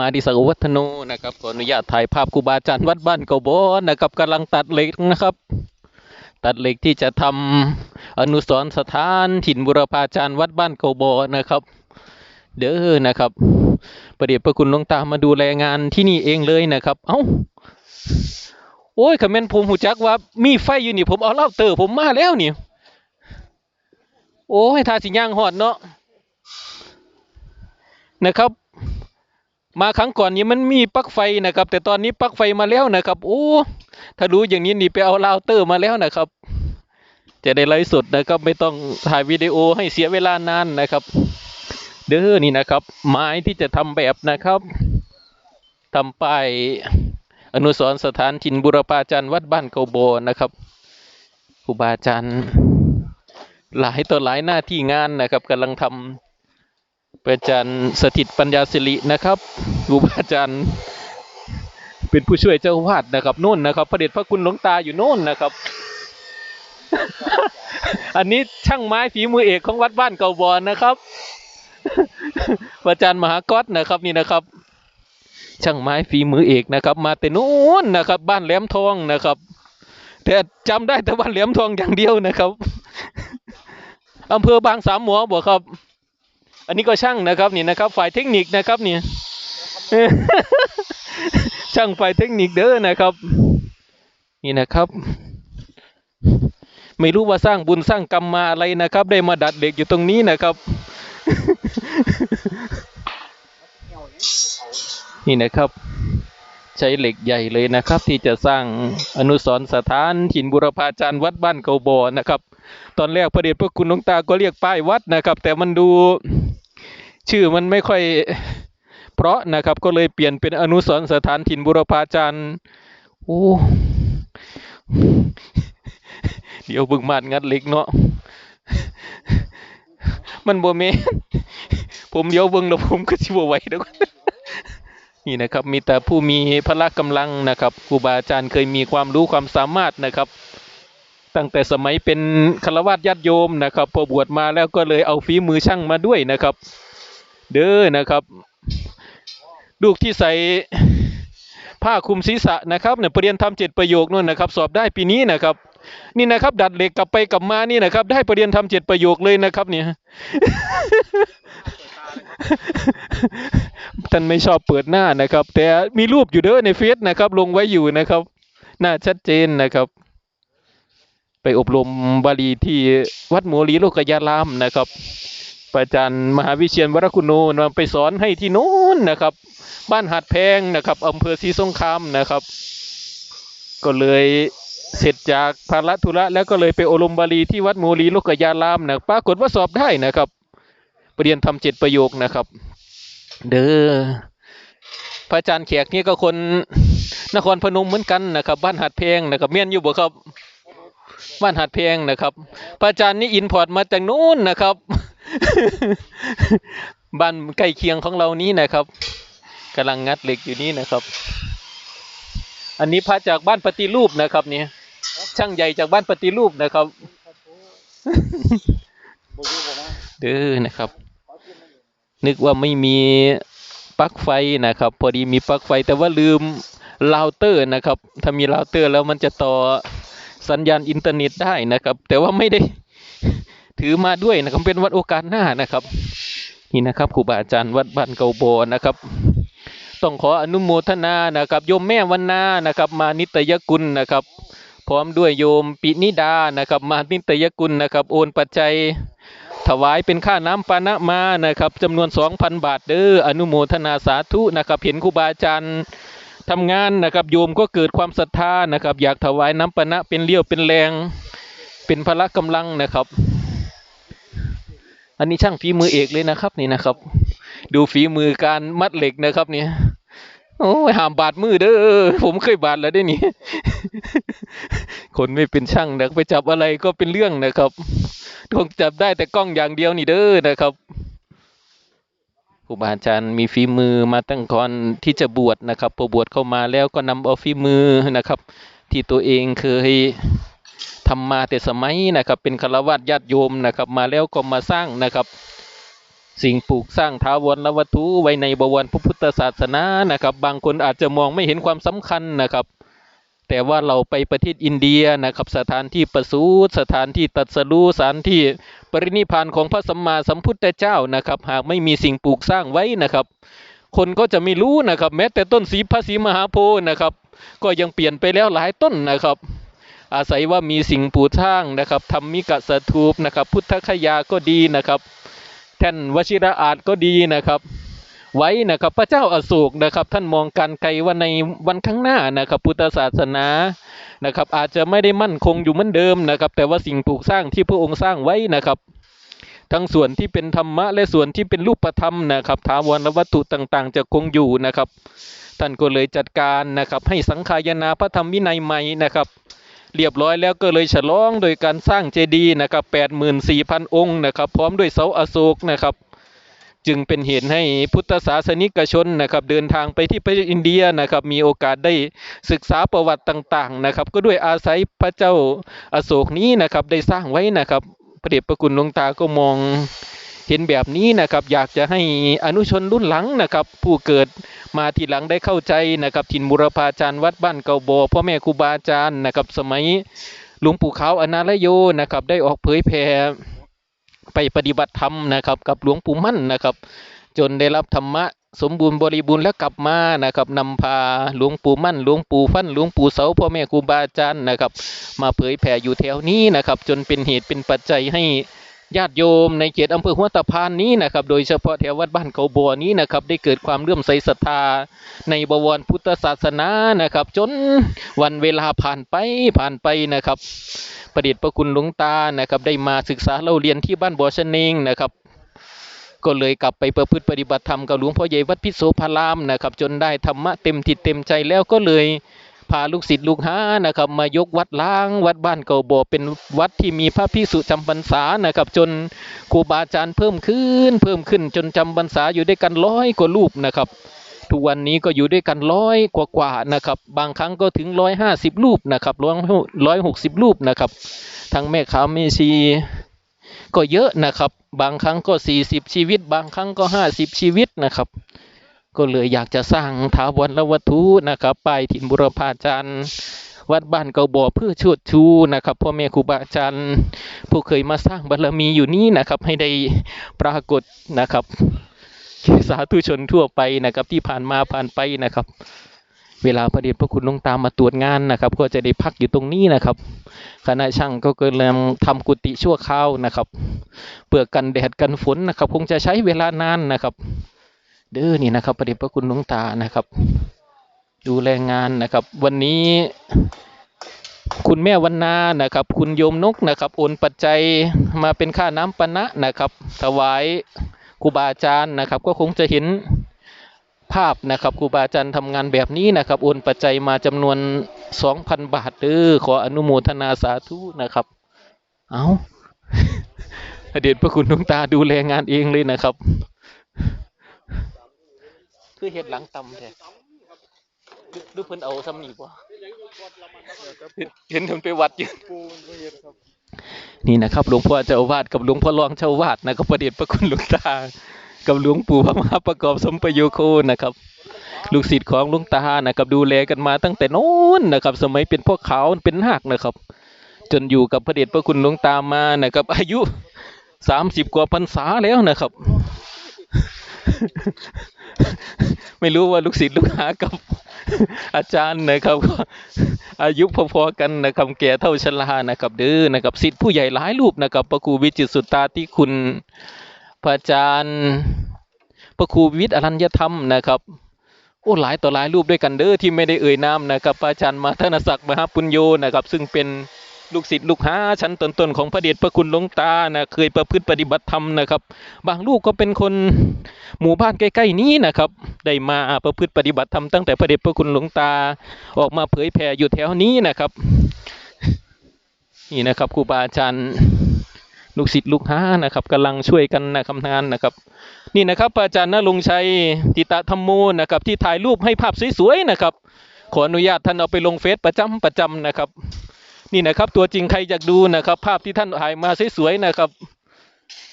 มาดิศักวัฒโนนะครับขออนุญาตถ่ายภาพครูบาอาจารย์วัดบ้านเกาบอนนะครับกำลังตัดเหล็กนะครับ ตัดเหล็กที่จะทำอนุสรณ์สถานถิ่นบุรพาจารย์วัดบ้านเกาบอนะครับ เด้อนะครับประเดี๋ยวพระคุณลงตามาดูแลงานที่นี่เองเลยนะครับ เอ้าโอ้ยคอมเมนต์ผมหูจักว่ามีไฟอยู่นี่ผมเอาเล้าเตอร์ผมมาแล้วนี่โอ้ยทาสิย่างหอดเนาะนะครับ มาครั้งก่อนนี้มันมีปลั๊กไฟนะครับ แต่ตอนนี้ปลั๊กไฟมาแล้วนะครับโอ้ถ้ารู้อย่างนี้นี่ไปเอาเราเตอร์มาแล้วนะครับ จะได้ไลฟ์สดนะครับ ไม่ต้องถ่ายวิดีโอให้เสียเวลานานนะครับ เด้อนี่นะครับ ไม้ที่จะทำแบบนะครับทำป้ายอนุสรสถานถิ่นบุรพาจารย์วัดบ้านเกาโบนะครับครูบาอาจารย์หลายต่อหลายหน้าที่งานนะครับกำลังทำ ประจันสถิตปัญญาสิรินะครับครูบาอาจารย์เป็นผู้ช่วยเจ้าวาดนะครับโน่นนะครับพระเดชพระคุณหลวงตาอยู่โน่นนะครับ อันนี้ช่างไม้ฝีมือเอกของวัดบ้านเก่าบอนนะครับอาจารย์มหากรนะครับนี่นะครับ ช่างไม้ฝีมือเอกนะครับ มาแต่นู้นนะครับ บ้านแหลมทองนะครับ แต่จำได้แต่บ้านแหลมทองอย่างเดียวนะครับอำเภอบางสามหมอบอกครับ อันนี้ก็ช่างนะครับนี่นะครับ ฝ่ายเทคนิคนะครับนี่ช่างฝ่ายเทคนิคเด้อนะครับ นี่นะครับ ไม่รู้ว่าสร้างบุญสร้างกรรมมาอะไรนะครับ ได้มาดัดเหล็กอยู่ตรงนี้นะครับ นี่นะครับใช้เหล็กใหญ่เลยนะครับ ที่จะสร้างอนุสรณ์สถานถิ่นบุรพาจารย์วัดบ้านเกาบอนะครับ ตอนแรกพระเดชพระคุณหลวงตาก็เรียกป้ายวัดนะครับ แต่มันดู ชื่อมันไม่ค่อยเพราะนะครับ ก็เลยเปลี่ยนเป็นอนุสรสถานถิ่นบุรพาจารย์โอ้เดี๋ยวบึงมาดงัดเหล็กเนาะมันบ่แม่นผมเดี๋ยวเบิ่งแล้วผมก็สิบ่ไหวเด้อนี่นะครับ มีแต่ผู้มีพละกำลังนะครับครูบาอาจารย์เคยมีความรู้ความสามารถนะครับ ตั้งแต่สมัยเป็นฆราวาสญาติโยมนะครับ พอบวชมาแล้วก็เลยเอาฝีมือช่างมาด้วยนะครับ เด้อนะครับลูกที่ใส่ผ้าคลุมศีรษะนะครับเนี่ยประเรียนทำเจ็ดประโยคนู่นนะครับ สอบได้ปีนี้นะครับ นี่นะครับ ดัดเหล็กกลับไปกลับมานี่นะครับ ได้ประเรียนทำเจ็ดประโยคเลยนะครับ เนี่ยท่านไม่ชอบเปิดหน้านะครับ แต่มีรูปอยู่เด้อในเฟซนะครับ ลงไว้อยู่นะครับหน้าชัดเจนนะครับ ไปอบรมบาลีที่วัดโมลีโลกยารามนะครับ อาจารย์มหาวิเชียนวรคุณโนไปสอนให้ที่โน้นนะครับ บ้านหัดแพงนะครับอำเภอศรีสงครามนะครับ ก็เลยเสร็จจากภาระธุระแล้วก็เลยไปอบรมบาลีที่วัดโมลีโลกยารามนะปรากฏว่าสอบได้นะครับเรียนทำเจ็ดประโยคนะครับ เด้อพระอาจารย์แขกนี่ก็คนนครพนมเหมือนกันนะครับ บ้านหัดแพงนะครับ เมียนอยู่บ่ครับ บ้านหัดแพงนะครับ พระอาจารย์นี่อินพอร์ตมาจากนู้นนะครับ บ้านใกล้เคียงของเรานี้นะครับกำลังงัดเหล็กอยู่นี่นะครับ อันนี้พระจากบ้านปฏิรูปนะครับเนี่ยช่างใหญ่จากบ้านปฏิรูปนะครับเด้อนะครับ นึกว่าไม่มีปลั๊กไฟนะครับ พอดีมีปลั๊กไฟแต่ว่าลืมเราเตอร์นะครับ ถ้ามีเราเตอร์แล้วมันจะต่อสัญญาณอินเทอร์เน็ตได้นะครับ แต่ว่าไม่ได้ ถือมาด้วยนะครับเป็นวัดโอกาสหน้านะครับ นี่นะครับครูบาอาจารย์วัดบ้านเกาโบนะครับ ต้องขออนุโมทนานะครับโยมแม่วันนานะครับ มานิตยกุลนะครับ พร้อมด้วยโยมปินิดานะครับ มานิตยกุลนะครับ โอนปัจจัยถวายเป็นค่าน้ำปานะมานะครับจำนวน 2,000 บาทเด้ออนุโมทนาสาธุนะครับ เห็นครูบาอาจารย์ทำงานนะครับ โยมก็เกิดความศรัทธานะครับ อยากถวายน้ำปานะเป็นเลี้ยวเป็นแรง เป็นพละกำลังนะครับ อันนี้ช่างฝีมือเอกเลยนะครับนี่นะครับ ดูฝีมือการมัดเหล็กนะครับเนี่ยโอ้ยห้ามบาดมือเด้อผมเคยบาดแล้วได้นี่คนไม่เป็นช่างนะไปจับอะไรก็เป็นเรื่องนะครับคงจับได้แต่กล้องอย่างเดียวนี่เด้อนะครับครูบาอาจารย์มีฝีมือมาตั้งก่อนที่จะบวชนะครับพอบวชเข้ามาแล้วก็นำเอาฝีมือนะครับ ที่ตัวเองเคย ทำมาแต่สมัยนะครับ เป็นฆรวาสญาติโยมนะครับ มาแล้วก็มาสร้างนะครับ สิ่งปลูกสร้างถาวรและวัตถุไว้ในบวรพระพุทธศาสนานะครับ บางคนอาจจะมองไม่เห็นความสำคัญนะครับ แต่ว่าเราไปประเทศอินเดียนะครับ สถานที่ประสูติสถานที่ตัดสรู้สถานที่ปรินิพพานของพระสัมมาสัมพุทธเจ้านะครับ หากไม่มีสิ่งปลูกสร้างไว้นะครับ คนก็จะไม่รู้นะครับ แม้แต่ต้นสีพระศรีมหาโพธิ์นะครับ ก็ยังเปลี่ยนไปแล้วหลายต้นนะครับ อาศัยว่ามีสิ่งปลูกสร้างนะครับธรรมิกะสถูปนะครับ พุทธคยาก็ดีนะครับ แท่นวชิระอาจก็ดีนะครับ ไว้นะครับพระเจ้าอาโศกนะครับ ท่านมองการไกลว่าในวันข้างหน้านะครับ พุทธศาสนานะครับ อาจจะไม่ได้มั่นคงอยู่เหมือนเดิมนะครับ แต่ว่าสิ่งปลูกสร้างที่พระองค์สร้างไว้นะครับทั้งส่วนที่เป็นธรรมะและส่วนที่เป็นรูปธรรมนะครับถาวรวัตถุต่างๆ จะคงอยู่นะครับ ท่านก็เลยจัดการนะครับ ให้สังขายนาพระธรรมวินัยใหม่นะครับ เรียบร้อยแล้วก็เลยฉลองโดยการสร้างเจดีย์นะครับ84,000 องค์นะครับ พร้อมด้วยเสาอโศกนะครับ จึงเป็นเหตุให้พุทธศาสนิกชนนะครับ เดินทางไปที่ประเทศอินเดียนะครับ มีโอกาสได้ศึกษาประวัติต่างๆนะครับ ก็ด้วยอาศัยพระเจ้าอโศกนี้นะครับ ได้สร้างไว้นะครับพระเดชพระคุณหลวงตาก็มอง เห็นแบบนี้นะครับ อยากจะให้อนุชนรุ่นหลังนะครับ ผู้เกิดมาทีหลังได้เข้าใจนะครับถิ่นบุรพาจารย์วัดบ้านเก่าบพ่อแม่ครูบาอาจารย์นะครับ สมัยหลวงปู่ขาวอนาลโยนะครับ ได้ออกเผยแผ่ไปปฏิบัติธรรมนะครับ กับหลวงปู่มั่นนะครับ จนได้รับธรรมะสมบูรณ์บริบูรณ์แล้วกลับมานะครับนำพาหลวงปู่มั่นหลวงปู่ฟั่นหลวงปู่เสาพ่อแม่ครูบาอาจารย์นะครับ มาเผยแผ่อยู่แถวนี้นะครับ จนเป็นเหตุเป็นปัจจัยให้ ญาติโยมในเขตอำเภอหัวตะพานนี้นะครับ โดยเฉพาะแถววัดบ้านเขาบัวนี้นะครับ ได้เกิดความเลื่อมใสศรัทธาในบวรพุทธศาสนานะครับ จนวันเวลาผ่านไปผ่านไปนะครับ ประเดชพระคุณหลวงตานะครับ ได้มาศึกษาเล่าเรียนที่บ้านบ่อชะเนงนะครับก็เลยกลับไปประพฤติปฏิบัติธรรมกับหลวงพ่อใหญ่วัดพิโสพารามนะครับ จนได้ธรรมะเต็มทิศเต็มใจแล้วก็เลย พาลูกศิษย์ลูกหานะครับ มายกวัดล้าง วัดบ้านเก่าบ่อเป็นวัดที่มีพระพิสุจำพรรษานะครับ จนครูบาอาจารย์เพิ่มขึ้น เพิ่มขึ้นจนจำพรรษาอยู่ด้วยกันร้อยกว่ารูปนะครับทุกวันนี้ก็อยู่ด้วยกันร้อยกว่าๆนะครับ บางครั้งก็ถึงร้อยห้าสิบรูปนะครับร้อยร้อยหกสิบรูปนะครับทั้งแม่ค้าแม่ชีก็เยอะนะครับ บางครั้งก็สี่สิบชีวิต บางครั้งก็ห้าสิบชีวิตนะครับ ก็เลยอยากจะสร้างถาวรวัตถุนะครับป้ายถิ่นบุรพาจารย์วัดบ้านเกาบ่อเพื่อชดชูนะครับพ่อแม่ครูบาอาจารย์ผู้เคยมาสร้างบารมีอยู่นี้นะครับ ให้ได้ปรากฏนะครับก่สาธุชนทั่วไปนะครับ ที่ผ่านมาผ่านไปนะครับ เวลาพระเดชพระคุณลงตามมาตรวจงานนะครับ ก็จะได้พักอยู่ตรงนี้นะครับคณะช่างก็กำลังทำกุฏิชั่วคราวนะครับเปลือกกันแดดกันฝนนะครับ คงจะใช้เวลานานนะครับ เด้อนี่นะครับพระเดชพระคุณหลวงตานะครับ ดูแลงานนะครับ วันนี้คุณแม่วันนานะครับ คุณโยมนกนะครับโอนปัจจัยมาเป็นค่าน้ำปะนะนะครับ ถวายครูบาอาจารย์นะครับ ก็คงจะเห็นภาพนะครับครูบาอาจารย์ทำงานแบบนี้นะครับโอนปัจจัยมาจำนวน 2,000 บาทเด้อขออนุโมทนาสาธุนะครับ เอาพระเดชพระคุณหลวงตาดูแลงานเองเลยนะครับ คือเห็ดหลังตำแท้ดูดูเพิ่นเอาซ้ำนี่บ่เห็นเห็นเพิ่นไปวัดอยู่นี่นะครับหลวงพ่อเจ้าอาวาสกับหลวงพ่อรองเจ้าอาวาสนะครับพระเดชพระคุณหลวงตา กับหลวงปู่พระมหาประกอบสมประโยโคนะครับ ลูกศิษย์ของหลวงตานะครับดูแลกันมาตั้งแต่โน้นนะครับ สมัยเป็นพวกเขาวเป็นนาคนะครับ จนอยู่กับพระเดชพระคุณหลวงตามานะครับ อายุสามสิบกว่าพรรษาแล้วนะครับ ไม่รู้ว่าลูกศิษย์ลูกหากับอาจารย์นะครับก็อายุพอๆกันนะครับแก่เท่าชรานะครับเด้อนะครับศิษย์ผู้ใหญ่หลายรูปนะครับพระครูวิจิตสุตตาที่คุณพระอาจารย์พระครูวิทย์อรัญญธรรมนะครับโอ้หลายต่อหลายรูปด้วยกันเด้อที่ไม่ได้เอ่ยนามนะครับพระอาจารย์มาธนศักดิ์มหาปุญโญนะครับ ซึ่งเป็น ลูกศิษย์ลูกหาชั้นต้นๆของพระเดชพระคุณหลวงตานะเคยประพฤติปฏิบัติธรรมนะครับ บางลูกก็เป็นคนหมู่บ้านใกล้ๆนี้นะครับ ได้มาประพฤติปฏิบัติธรรมตั้งแต่พระเดชพระคุณหลวงตาออกมาเผยแผ่อยู่แถวนี้นะครับนี่นะครับครูบาอาจารย์ลูกศิษย์ลูกหานะครับกำลังช่วยกันนะครับทำงานนะครับ นี่นะครับอาจารย์นรงชัยติตะธรรมโมนะครับ ที่ถ่ายรูปให้ภาพสวยๆนะครับ ขออนุญาตท่านเอาไปลงเฟซประจำประจำนะครับ นี่นะครับ ตัวจริงใครอยากดูนะครับ ภาพที่ท่านถ่ายมาสวยๆนะครับ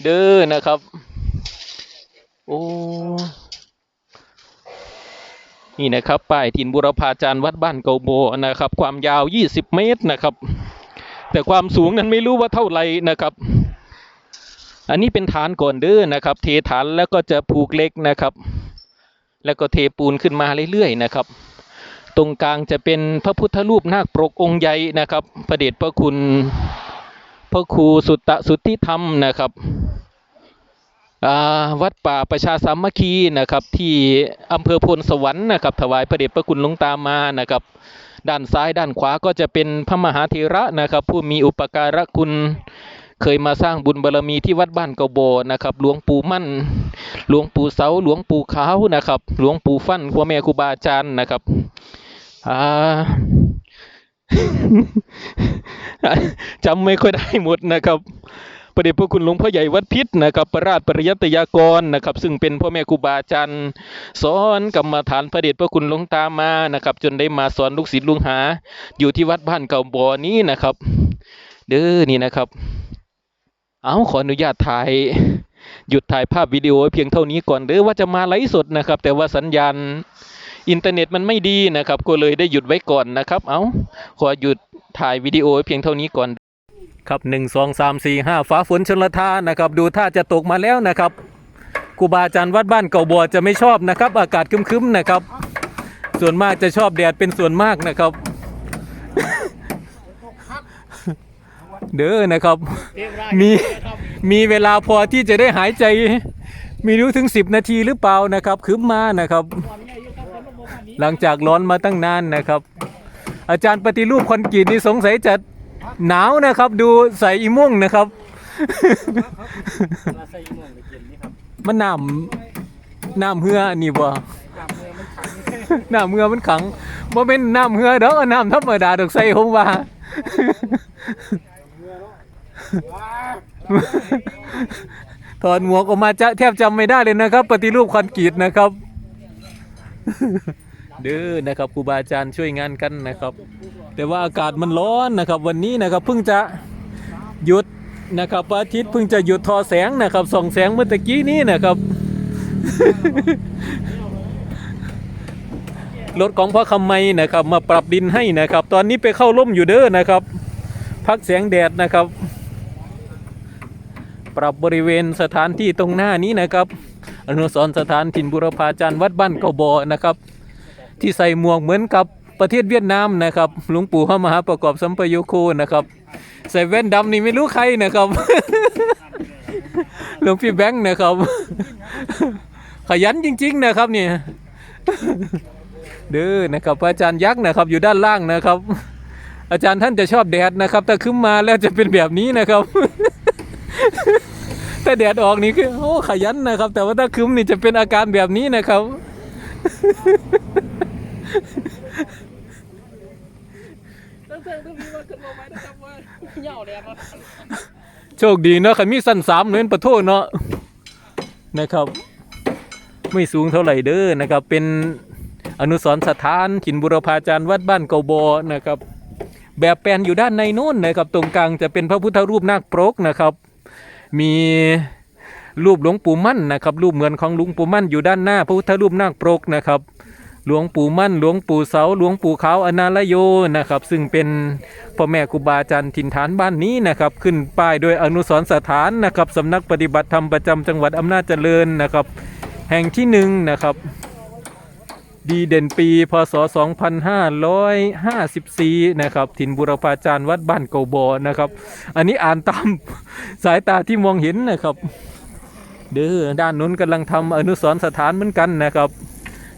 เด้อนะครับ โอ้นี่นะครับป้ายถิ่นบุรพาจารย์วัดบ้านเกาโบนะครับ ความยาว 20 เมตรนะครับ แต่ความสูงนั้นไม่รู้ว่าเท่าไหร่นะครับ อันนี้เป็นฐานก่อนเด้อนะครับ เทฐานแล้วก็จะผูกเล็กนะครับ แล้วก็เทปูนขึ้นมาเรื่อยๆนะครับ ตรงกลางจะเป็นพระพุทธรูปนาคปรกองค์ใหญ่นะครับพระเดชพระคุณพระครูสุตตะสุทธิธรรมนะครับวัดป่าประชาสามัคคีนะครับ ที่อำเภอพลสวรรค์นะครับ ถวายพระเดชพระคุณหลวงตามานะครับ ด้านซ้ายด้านขวาก็จะเป็นพระมหาเถระนะครับ ผู้มีอุปการะคุณเคยมาสร้างบุญบารรมีที่วัดบ้านเกาโบนะครับ หลวงปู่มั่น หลวงปู่เสา หลวงปู่ขาวนะครับ หลวงปู่ฟั่นพ่อแม่ครูบาอาจารย์นะครับ จำไม่ค่อยได้หมดนะครับประเดชพระคุณหลวงพ่อใหญ่วัดพิษนะครับประราชปริยัตยากรนะครับ ซึ่งเป็นพ่อแม่ครูบาอาจารย์สอนกรรมฐานพระเดชพระคุณหลวงตามานะครับ จนได้มาสอนลูกศิษย์ลูกหา อยู่ที่วัดบ้านเก่าบ่อนี้นะครับ เด้อนี่นะครับ เอาขออนุญาตถ่ายหยุดถ่ายภาพวิดีโอเพียงเท่านี้ก่อนเด้อว่าจะมาไลฟ์สดนะครับ แต่ว่าสัญญาณ อินเทอร์เน็ตมันไม่ดีนะครับ ก็เลยได้หยุดไว้ก่อนนะครับ เอาขอหยุดถ่ายวิดีโอเพียงเท่านี้ก่อน ครับหนึ่งสองสามสี่ห้าฟ้าฝนชนละทานะครับ ดูท่าจะตกมาแล้วนะครับครูบาอาจารย์วัดบ้านเก่าบัวจะไม่ชอบนะครับ อากาศครึ้มๆนะครับ ส่วนมากจะชอบแดดเป็นส่วนมากนะครับ เด้อนะครับ มีมีเวลาพอที่จะได้หายใจ มีรู้ถึง10นาทีหรือเปล่านะครับคืมมานะครับ หลังจากร้อนมาตั้งนานนะครับ อาจารย์ปฏิรูปคอนกรีตนี่สงสัยจะหนาวนะครับ ดูใส่อีม่วงนะครับมันน้ำน้ำเหือนี่บ่น้ำเหือมันขังบ่เป็นน้ำเหือดอกน้ำธรรมดาดอกใส่ผมว่าถอดหมวกออกมาจะแทบจำไม่ได้เลยนะครับ ปฏิรูปคอนกรีตนะครับ เด้อนะครับครูบาอาจารย์ช่วยงานกันนะครับ แต่ว่าอากาศมันร้อนนะครับ วันนี้นะครับเพิ่งจะหยุดนะครับพระอาทิตย์เพิ่งจะหยุดทอแสงนะครับส่องแสงเมื่อตะกี้นี้นะครับรถของพ่อคำไมนะครับ มาปรับดินให้นะครับ ตอนนี้ไปเข้าร่มอยู่เด้อนะครับ พักแสงแดดนะครับ ปรับบริเวณสถานที่ตรงหน้านี้นะครับ อนุสรณ์สถานถิ่นบุรพาจารย์วัดบ้านเกาบอนะครับ ที่ใส่หมวกเหมือนกับประเทศเวียดนามนะครับหลวงปู่พระมหาประกอบสัมปโยโคนะครับ ใส่แว่นดำนี่ไม่รู้ใครนะครับหลวงพี่แบงค์นะครับ ขยันจริง ๆ นะครับเนี่ยเด้อนะครับพระอาจารย์ยักษ์นะครับอยู่ด้านล่างนะครับ อาจารย์ท่านจะชอบแดดนะครับถ้าขึ้นมาแล้วจะเป็นแบบนี้นะครับ ถ้าแดดออกนี่คือโอ้ขยันนะครับ แต่ว่าถ้าคืมนี่จะเป็นอาการแบบนี้นะครับ ตั้งแต่ต้งมีว่าขึ้นมาไหมนะครับว่าเหย่าแดงมาโชคดีเนาะขันมีสั้นสามเน้นประโทษเนาะนะครับ ไม่สูงเท่าไหร่เด้อนะครับ เป็นอนุสรณ์สถานถิ่นบุรพาจารย์วัดบ้านเกาบอนะครับ แบบแปลนอยู่ด้านในนู้นนะครับ ตรงกลางจะเป็นพระพุทธรูปนาคปรกนะครับ มีรูปหลวงปู่มั่นนะครับ รูปเหมือนของหลวงปู่มั่นอยู่ด้านหน้าพระพุทธรูปนาคปรกนะครับ หลวงปู่มั่น หลวงปู่เสา หลวงปู่ขาวอนาลโยนะครับ ซึ่งเป็นพ่อแม่ครูบาอาจารย์ถิ่นฐานบ้านนี้นะครับ ขึ้นป้ายโดยอนุสรสถานนะครับสำนักปฏิบัติธรรมประจำจังหวัดอำนาจเจริญนะครับ แห่งที่หนึ่งนะครับ ดีเด่นปีพศ 2554 นะครับถิ่นบุรพาจารย์วัดบ้านเกาบอนะครับ อันนี้อ่านตามสายตาที่มองเห็นนะครับ เด้อด้านนู้นกำลังทำอนุสรณ์สถานเหมือนกันนะครับ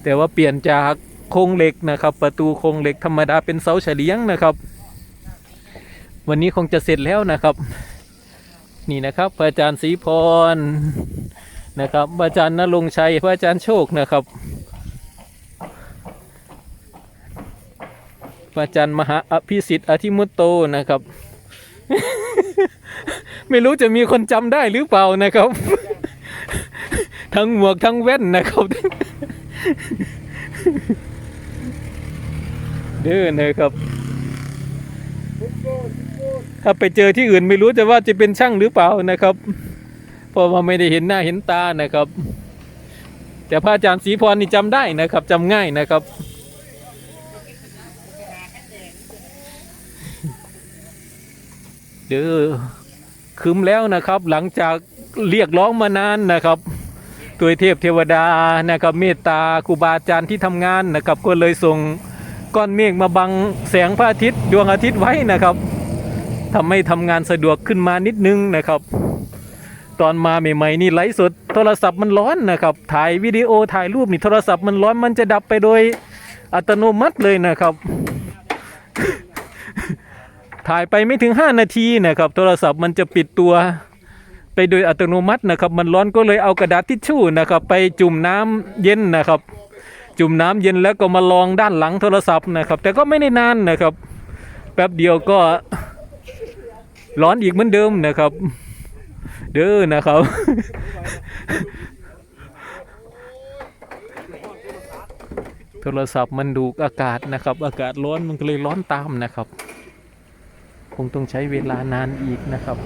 แต่ว่าเปลี่ยนจากโครงเหล็กนะครับ ประตูโครงเหล็กธรรมดาเป็นเสาเฉลียงนะครับ วันนี้คงจะเสร็จแล้วนะครับ นี่นะครับพระอาจารย์ศรีพรนะครับพระอาจารย์นรงชัยพระอาจารย์โชคนะครับ พระอาจารย์มหาอภิสิทธิ์อธิมุตโตนะครับ ไม่รู้จะมีคนจำได้หรือเปล่านะครับ ทั้งหมวกทั้งแว่นนะครับ เด้อนะครับถ้าไปเจอที่อื่นไม่รู้จะว่าจะเป็นช่างหรือเปล่านะครับ เพราะว่าไม่ได้เห็นหน้าเห็นตานะครับ แต่พระอาจารย์ศรีพรนี่จำได้นะครับจำง่ายนะครับ เด้อคืมแล้วนะครับ หลังจากเรียกร้องมานานนะครับ ตัวเทพเทวดานะครับ เมตตาครูบาอาจารย์ที่ทำงานนะครับ ก็เลยส่งก้อนเมฆมาบังแสงพระอาทิตย์ดวงอาทิตย์ไว้นะครับทำให้ทำงานสะดวกขึ้นมานิดนึงนะครับ ตอนมาใหม่ๆนี่ไลฟ์สดโทรศัพท์มันร้อนนะครับ ถ่ายวิดีโอถ่ายรูปนี่โทรศัพท์มันร้อนมันจะดับไปโดยอัตโนมัติเลยนะครับ ถ่ายไปไม่ถึง 5 นาทีนะครับ โทรศัพท์มันจะปิดตัวไปโดยอัตโนมัตินะครับ มันร้อนก็เลยเอากระดาษทิชชู่นะครับ ไปจุ่มน้ำเย็นนะครับ จุ่มน้ำเย็นแล้วก็มาลองด้านหลังโทรศัพท์นะครับ แต่ก็ไม่ได้นานนะครับ แป๊บเดียวก็ร้อนอีกเหมือนเดิมนะครับ เด้อนะครับ โทรศัพท์มันดูอากาศนะครับ อากาศร้อนมันก็เลยร้อนตามนะครับ งต้องใช้เวลานานอีกนะครับ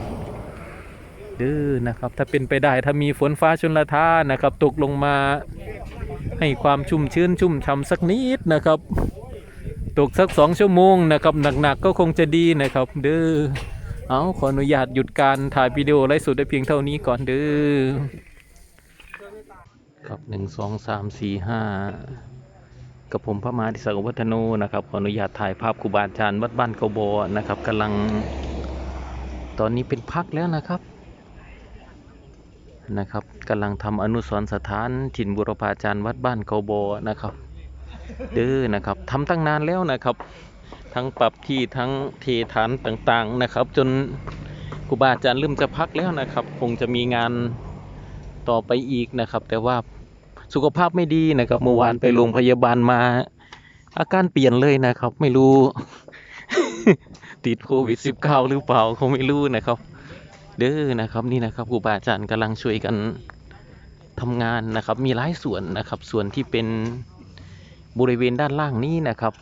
เด้อนะครับ ถ้าเป็นไปได้ถ้ามีฝนฟ้าชนละทานะครับ ตกลงมาให้ความชุ่มชื้นชุ่มฉ่ำสักนิดนะครับ ตกสักสองชั่วโมงนะครับหนักๆก็คงจะดีนะครับ เด้อเอาขออนุญาตหยุดการถ่ายวิดีโอไลฟ์สดได้เพียงเท่านี้ก่อนเด้อครับหนึ่งสองสามสี่ห้า กับผมพระมหาธิสกวัฒโนนะครับขออนุญาตถ่ายภาพครูบาอาจารย์วัดบ้านเกาโบนะครับกำลังตอนนี้เป็นพักแล้วนะครับนะครับกำลังทำอนุสรณ์สถานถิ่นบุรพาจารย์วัดบ้านเกาโบนะครับเด้อนะครับทำตั้งนานแล้วนะครับ ทั้งปรับที่ทั้งเทฐานต่างๆนะครับ จนครูบาอาจารย์เริ่มจะพักแล้วนะครับ คงจะมีงานต่อไปอีกนะครับ แต่ว่า สุขภาพไม่ดีนะครับ เมื่อวานไปโรงพยาบาลมา อาการเปลี่ยนเลยนะครับ ไม่รู้ ติดโควิด -19 หรือเปล่าคงไม่รู้นะครับ เด้อนะครับนี่นะครับครูบาอาจารย์กำลังช่วยกันทำงานนะครับ มีหลายส่วนนะครับ ส่วนที่เป็นบริเวณด้านล่างนี้นะครับ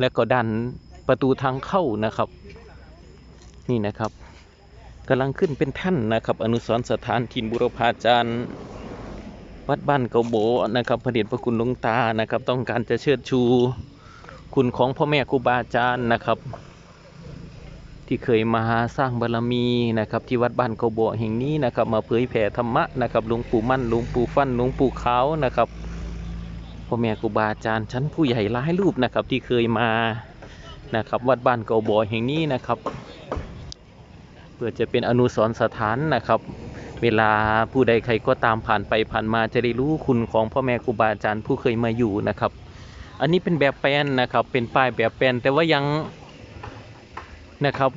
และก็ด้านประตูทางเข้านะครับ นี่นะครับกำลังขึ้นเป็นแท่นนะครับ อนุสรณ์สถานถิ่นบุรพาจารย์ วัดบ้านเกาโบนะครับพระเดชพระคุณหลวงตานะครับ ต้องการจะเชิดชู คุณของพ่อแม่ครูบาอาจารย์นะครับ ที่เคยมาสร้างบารมีนะครับ ที่วัดบ้านเกาโบแห่งนี้นะครับ มาเผยแผ่ธรรมะนะครับหลวงปู่มั่นหลวงปู่ฟั่นหลวงปู่ขาวนะครับพ่อแม่ครูบาอาจารย์ชั้นผู้ใหญ่หลายรูปนะครับ ที่เคยมานะครับวัดบ้านเกาโบแห่งนี้นะครับ เพื่อจะเป็นอนุสรณ์สถานนะครับ เวลาผู้ใดใครก็ตามผ่านไปผ่านมาจะได้รู้คุณของพ่อแม่ครูบาอาจารย์ผู้เคยมาอยู่นะครับ อันนี้เป็นแบบแปลนนะครับ เป็นป้ายแบบแปลนแต่ว่ายังนะครับ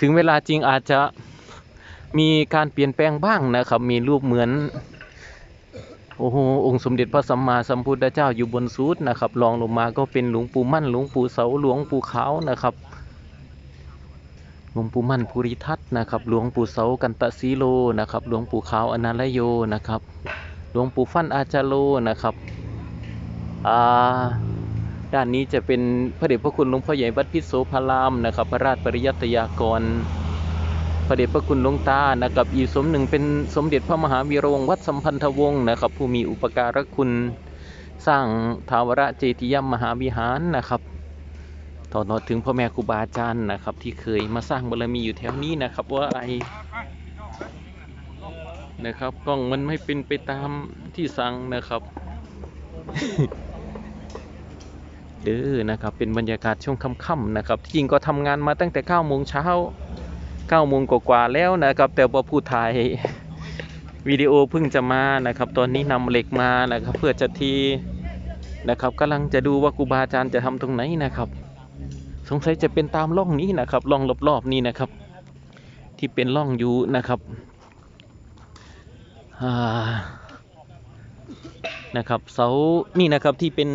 ถึงเวลาจริงอาจจะมีการเปลี่ยนแปลงบ้างนะครับ มีรูปเหมือนโอ้โหองค์สมเด็จพระสัมมาสัมพุทธเจ้าอยู่บนซูดนะครับรองลงมาก็เป็นหลวงปู่มั่นหลวงปู่เสาหลวงปู่ขาวนะครับ หลวงปู่มั่นภูริทัตนะครับ หลวงปู่เสากันตะสีโลนะครับ หลวงปู่ขาวอนาลโยนะครับ หลวงปู่ฟั่นอาจารโลนะครับอ่าด้านนี้จะเป็นพระเดชพระคุณหลวงพ่อใหญ่วัดพิโสพารามนะครับ พระราชปริยัตยากร พระเดชพระคุณหลวงตานะครับ อีกสมหนึ่งเป็นสมเด็จพระมหาวีรวงศ์วัดสัมพันธวงศ์นะครับ ผู้มีอุปการะคุณสร้างทาวรเจติยมมหาวิหารนะครับ ต่อถึงพ่อแม่ครูบาอาจารย์นะครับ ที่เคยมาสร้างบารมีอยู่แถวนี้นะครับ ว่าไอนะครับกล้องมันไม่เป็นไปตามที่สั่งนะครับ เด้อนะครับ เป็นบรรยากาศช่วงค่ำๆนะครับ ที่จริงก็ทำงานมาตั้งแต่9โมงเช้า9โมงกว่าๆแล้วนะครับ แต่ว่าผู้ถ่ายวิดีโอเพิ่งจะมานะครับ ตอนนี้นำเหล็กมานะครับ เพื่อจะทีนะครับกำลังจะดูว่าครูบาอาจารย์จะทำตรงไหนนะครับ งสัยจะเป็นตามร่องนี้นะครับร่องรอบๆนี้นะครับ ที่เป็นร่องอยู่นะครับนะครับเสานี่นะครับที่เป็น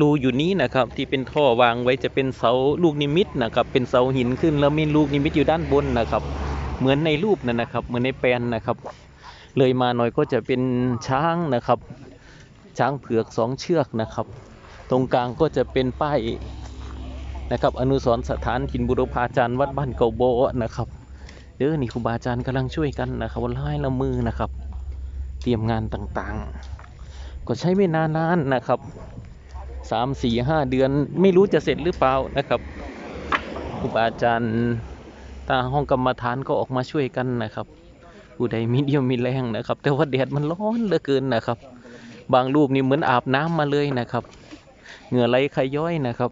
รูอยู่นี้นะครับ ที่เป็นท่อวางไว้จะเป็นเสาลูกนิมิตนะครับ เป็นเสาหินขึ้นแล้วมีลูกนิมิตอยู่ด้านบนนะครับ เหมือนในรูปนั่นนะครับ เหมือนในแปลนนะครับ เลยมาหน่อยก็จะเป็นช้างนะครับ ช้างเผือกสองเชือกนะครับ ตรงกลางก็จะเป็นป้าย นะครับอนุสรสถานถิ่นบุรพาจารย์วัดบ้านเกาโบนะครับเด้อนี่ครูบาอาจารย์กำลังช่วยกันนะครับวันละไม้ละมือนะครับ เตรียมงานต่างๆ ก็ใช้ไม่นานานนะครับสามสี่ห้าเดือนไม่รู้จะเสร็จหรือเปล่านะครับครูบาอาจารย์ตาห้องกรรมฐานก็ออกมาช่วยกันนะครับผู้ใดมีเดียวมีแรงนะครับ แต่ว่าแดดมันร้อนเหลือเกินนะครับ บางรูปนี่เหมือนอาบน้ำมาเลยนะครับ เหงื่อไหลขย้อยนะครับ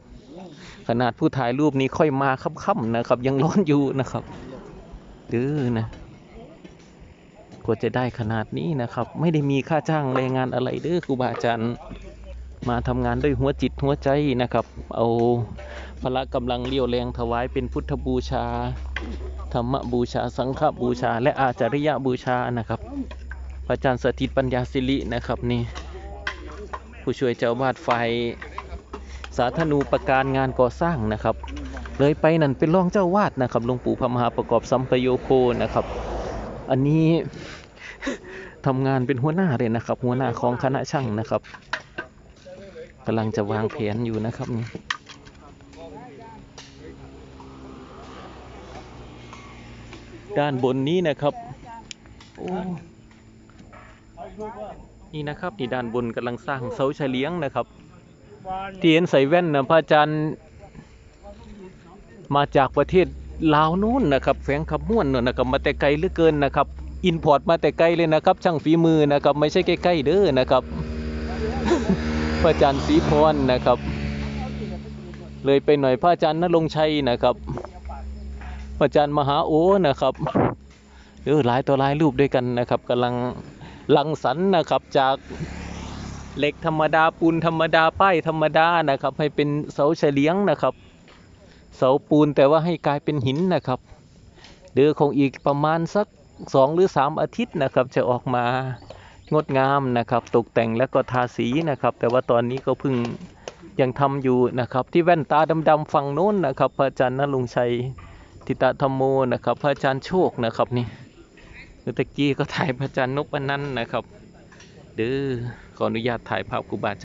ขนาดผู้ถ่ายรูปนี้ค่อยมาค่ำๆนะครับ ยังร้อนอยู่นะครับดื้อนะกว่าจะได้ขนาดนี้นะครับ ไม่ได้มีค่าจ้างแรงงานอะไรเด้อครูบาอาจารย์มาทำงานด้วยหัวจิตหัวใจนะครับ เอาพละกำลังเลี้ยวแรงถวายเป็นพุทธบูชา ธรรมบูชา สังฆบูชา และอาจาริยบูชานะครับพระอาจารย์สถิตปัญญาสิรินะครับนี่ผู้ช่วยเจ้าวาดไฟ สาธนูประการงานก่อสร้างนะครับ เลยไปนั่นเป็นรองเจ้าวาดนะครับหลวงปู่พระมหาประกอบสัมปโยโคนะครับ อันนี้ทำงานเป็นหัวหน้าเลยนะครับ หัวหน้าของคณะช่างนะครับกำลังจะวางแผนอยู่นะครับนี่ด้านบนนี้นะครับโอ้นี่นะครับนี่ด้านบนกำลังสร้างเสาเฉลียงนะครับ ที่เห็นใส่แว่นนะพระอาจารย์มาจากประเทศลาวนู้นนะครับแฝงขับม่วนนู่นนะครับมาแต่ไกลเหลือเกินนะครับ อินพอร์ตมาแต่ไกลเลยนะครับ ช่างฝีมือนะครับ ไม่ใช่ใกล้ๆเด้อนะครับ พระอาจารย์ศรีพรนะครับ เลยไปหน่อยพระอาจารย์นรงชัยนะครับ พระอาจารย์มหาโอนะครับเออหลายตัวหลายรูปด้วยกันนะครับกำลังลังสรรนะครับจาก เหล็กธรรมดาปูนธรรมดาป้ายธรรมดานะครับ ให้เป็นเสาเฉลียงนะครับ เสาปูนแต่ว่าให้กลายเป็นหินนะครับเดี๋ยวคงอีกประมาณสักสองหรือสามอาทิตย์นะครับ จะออกมางดงามนะครับ ตกแต่งแล้วก็ทาสีนะครับ แต่ว่าตอนนี้ก็เพิ่งยังทำอยู่นะครับ ที่แว่นตาดำๆฝั่งโน้นนะครับพระอาจารย์นรงชัยทิตธรรมโมนะครับ พระอาจารย์โชคนะครับนี่เมื่อตะกี้ก็ถ่ายพระอาจารย์นพนันนะครับ เด้อ ขออนุญาตถ่ายภาพครูบาอาจารย์